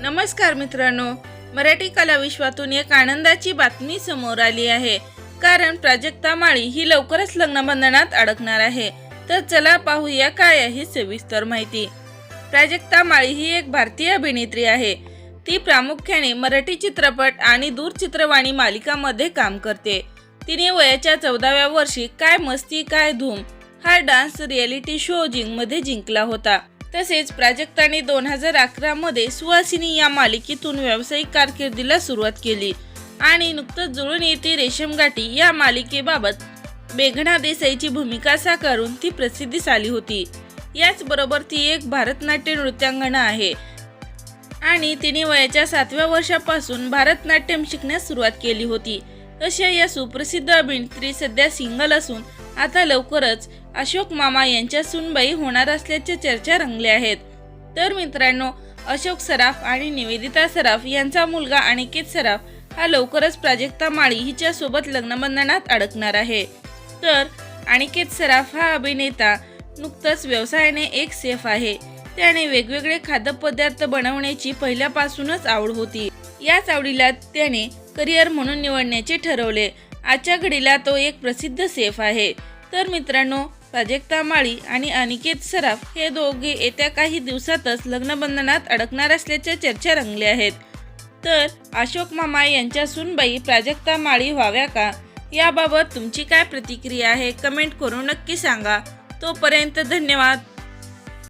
नमस्कार मित्रांनो मराठी कला विश्वातून एक आनंदाची बातमी समोर आली आहे. कारण प्राजक्ता माळी ही लवकरच लग्नबंधनात अडकणार आहे. तर चला पाहूया काय आहे सविस्तर माहिती. प्राजक्ता माळी ही एक भारतीय अभिनेत्री आहे. ती प्रामुख्याने मराठी चित्रपट आणि दूरचित्रवाणी मालिकामध्ये काम करते. तिने वयाच्या चौदाव्या वर्षी काय मस्ती काय धूम हा डान्स रियालिटी शो जिंगमध्ये जिंकला होता. तसेच प्राजक्ताने दोन हजार अकरा मध्ये सुहासिनी या मालिकेतून व्यावसायिक कारकिर्दीला सुरुवात केली आणि नुकतंच जुळून येते रेशम गाठी या मालिकेबाबत मेघना देसाईची भूमिका साकारून ती प्रसिद्धीस आली होती. याचबरोबर ती एक भरतनाट्य नृत्यांगणा आहे. आणि तिने वयाच्या सातव्या वर्षापासून भरतनाट्यम शिकण्यास सुरुवात केली होती. तशा या सुप्रसिद्ध अभिनेत्री सध्या सिंगल असून आता लवकरच अशोक मामा यांच्या सुनबाई होणार असल्याच्या चर्चा रंगल्या आहेत. तर मित्रांनो अशोक सराफ आणि निवेदिता सराफ यांचा मुलगा अनिकेत सराफ हा लवकरच प्राजक्ता माळी हिच्या सोबत लग्नबंधनात अडकणार आहे. तर अनिकेत सराफ हा अभिनेता नुकताच व्यवसायाने एक सेफ आहे. त्याने वेगवेगळे खाद्यपदार्थ बनवण्याची पहिल्यापासूनच आवड होती. याच आवडीला त्याने करिअर म्हणून निवडण्याचे ठरवले. आजच्या घडीला तो एक प्रसिद्ध सेफ आहे. तर मित्रांनो प्राजक्ता माळी आणि अनिकेत सराफ हे दोघे येत्या काही दिवसातच लग्नबंधनात अडकणार असल्याच्या चर्चा रंगल्या आहेत. तर अशोक मामा यांच्या सुनबाई प्राजक्ता माळी व्हाव्या का? याबाबत तुमची काय प्रतिक्रिया आहे? कमेंट करून नक्की सांगा. तोपर्यंत धन्यवाद.